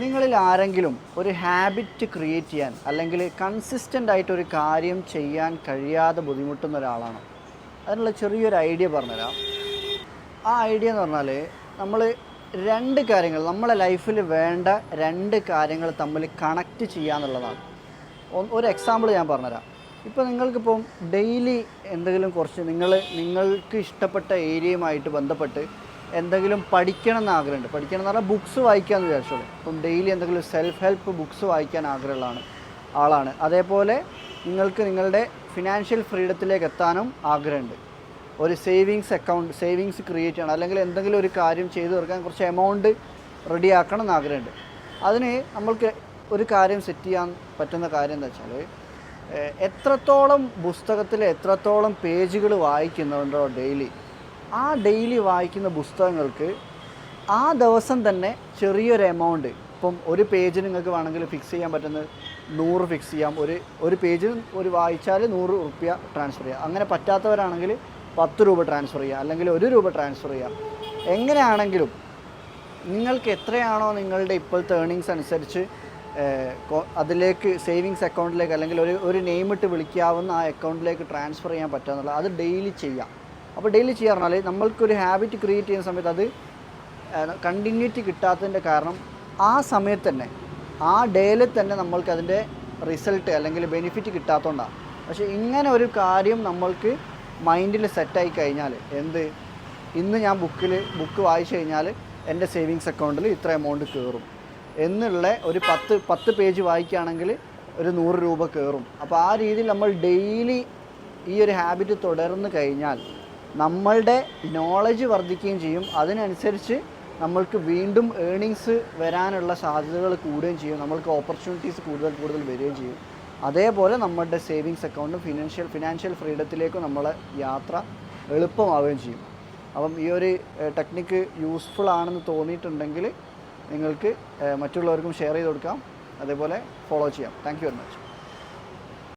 നിങ്ങളിൽ ആരെങ്കിലും ഒരു ഹാബിറ്റ് ക്രിയേറ്റ് ചെയ്യാൻ അല്ലെങ്കിൽ കൺസിസ്റ്റന്റ് ആയിട്ട് ഒരു കാര്യം ചെയ്യാൻ കഴിയാതെ ബുദ്ധിമുട്ടുന്ന ഒരാളാണ്? അതിനുള്ള ചെറിയൊരു ഐഡിയ പറഞ്ഞുതരാം. ആ ഐഡിയ എന്ന് പറഞ്ഞാൽ നമ്മൾ രണ്ട് കാര്യങ്ങൾ നമ്മളെ ലൈഫിൽ വേണ്ട രണ്ട് കാര്യങ്ങൾ തമ്മിൽ കണക്റ്റ് ചെയ്യാന്നുള്ളതാണ് ഒരു എക്സാമ്പിൾ ഞാൻ പറഞ്ഞുതരാം. ഇപ്പോൾ നിങ്ങൾക്കിപ്പം ഡെയിലി എന്തെങ്കിലും കുറച്ച് നിങ്ങൾ നിങ്ങൾക്ക് ഇഷ്ടപ്പെട്ട ഏരിയയുമായിട്ട് ബന്ധപ്പെട്ട് എന്തെങ്കിലും പഠിക്കണം എന്ന് ആഗ്രഹമുണ്ട്. പഠിക്കണം എന്ന് പറഞ്ഞാൽ ബുക്സ് വായിക്കാമെന്ന് വിചാരിച്ചോളൂ. അപ്പം ഡെയിലി എന്തെങ്കിലും സെൽഫ് ഹെൽപ്പ് ബുക്സ് വായിക്കാൻ ആഗ്രഹമുള്ളതാണ് ആളാണ്. അതേപോലെ നിങ്ങൾക്ക് നിങ്ങളുടെ ഫിനാൻഷ്യൽ ഫ്രീഡത്തിലേക്ക് എത്താനും ആഗ്രഹമുണ്ട്. ഒരു സേവിങ്സ് അക്കൗണ്ട് സേവിങ്സ് ക്രിയേറ്റ് ചെയ്യണം. അല്ലെങ്കിൽ എന്തെങ്കിലും ഒരു കാര്യം ചെയ്തു തീർക്കാൻ കുറച്ച് എമൗണ്ട് റെഡി ആക്കണം എന്ന് ആഗ്രഹമുണ്ട്. അതിന് നമ്മൾക്ക് ഒരു കാര്യം സെറ്റ് ചെയ്യാൻ പറ്റുന്ന കാര്യം എന്താ വെച്ചാൽ എത്രത്തോളം പുസ്തകത്തിൽ എത്രത്തോളം പേജുകൾ വായിക്കുന്നുണ്ടോ ഡെയിലി ആ ഡെയിലി വായിക്കുന്ന പുസ്തകങ്ങൾക്ക് ആ ദിവസം തന്നെ ചെറിയൊരു എമൗണ്ട് ഇപ്പം ഒരു പേജ് നിങ്ങൾക്ക് വേണമെങ്കിൽ ഫിക്സ് ചെയ്യാൻ പറ്റുന്നത് നൂറ് ഫിക്സ് ചെയ്യാം. ഒരു ഒരു പേജ് ഒരു വായിച്ചാൽ നൂറ് റുപ്യ ട്രാൻസ്ഫർ ചെയ്യാം. അങ്ങനെ പറ്റാത്തവരാണെങ്കിൽ പത്ത് രൂപ ട്രാൻസ്ഫർ ചെയ്യാം. അല്ലെങ്കിൽ ഒരു രൂപ ട്രാൻസ്ഫർ ചെയ്യാം. എങ്ങനെയാണെങ്കിലും നിങ്ങൾക്ക് എത്രയാണോ നിങ്ങളുടെ ഇപ്പോഴത്തെ ഏർണിങ്സ് അനുസരിച്ച് അതിലേക്ക് സേവിങ്സ് അക്കൗണ്ടിലേക്ക് അല്ലെങ്കിൽ ഒരു ഒരു നെയിം ഇട്ട് വിളിക്കാവുന്ന ആ അക്കൗണ്ടിലേക്ക് ട്രാൻസ്ഫർ ചെയ്യാൻ പറ്റുക എന്നുള്ളത് അത് ഡെയിലി ചെയ്യാം. അപ്പോൾ ഡെയിലി ചെയ്യാൻ പറഞ്ഞാൽ നമ്മൾക്കൊരു ഹാബിറ്റ് ക്രിയേറ്റ് ചെയ്യുന്ന സമയത്ത് അത് കണ്ടിന്യൂറ്റി കിട്ടാത്തതിന്റെ കാരണം ആ സമയത്ത് തന്നെ ആ ഡേയിൽ തന്നെ നമ്മൾക്ക് അതിന്റെ റിസൾട്ട് അല്ലെങ്കിൽ ബെനിഫിറ്റ് കിട്ടാത്തതുകൊണ്ടാണ് പക്ഷേ ഇങ്ങനെ ഒരു കാര്യം നമ്മൾക്ക് മൈൻഡിൽ സെറ്റായി കഴിഞ്ഞാൽ എന്ത്? ഇന്ന് ഞാൻ ബുക്കിൽ ബുക്ക് വായിച്ചു കഴിഞ്ഞാൽ എന്റെ സേവിങ്സ് അക്കൗണ്ടിൽ ഇത്ര എമൗണ്ട് കയറും എന്നുള്ള ഒരു പത്ത് പത്ത് പേജ് വായിക്കുകയാണെങ്കിൽ ഒരു നൂറ് രൂപ കയറും അപ്പോൾ ആ രീതിയിൽ നമ്മൾ ഡെയിലി ഈ ഒരു ഹാബിറ്റ് തുടർന്ന് കഴിഞ്ഞാൽ നമ്മളുടെ നോളജ് വർദ്ധിക്കുകയും ചെയ്യും. അതിനനുസരിച്ച് നമ്മൾക്ക് വീണ്ടും ഏണിങ്സ് വരാനുള്ള സാധ്യതകൾ കൂടുകയും ചെയ്യും. നമ്മൾക്ക് ഓപ്പർച്യൂണിറ്റീസ് കൂടുതൽ കൂടുതൽ വരികയും ചെയ്യും. അതേപോലെ നമ്മളുടെ സേവിങ്സ് അക്കൗണ്ടും ഫിനാൻഷ്യൽ ഫിനാൻഷ്യൽ ഫ്രീഡത്തിലേക്ക് നമ്മളെ യാത്ര എളുപ്പമാവുകയും ചെയ്യും. അപ്പം ഈ ഒരു ടെക്നിക്ക് യൂസ്ഫുൾ ആണെന്ന് തോന്നിയിട്ടുണ്ടെങ്കിൽ നിങ്ങൾക്ക് മറ്റുള്ളവർക്കും ഷെയർ ചെയ്ത് കൊടുക്കാം. അതേപോലെ ഫോളോ ചെയ്യാം. Thank very much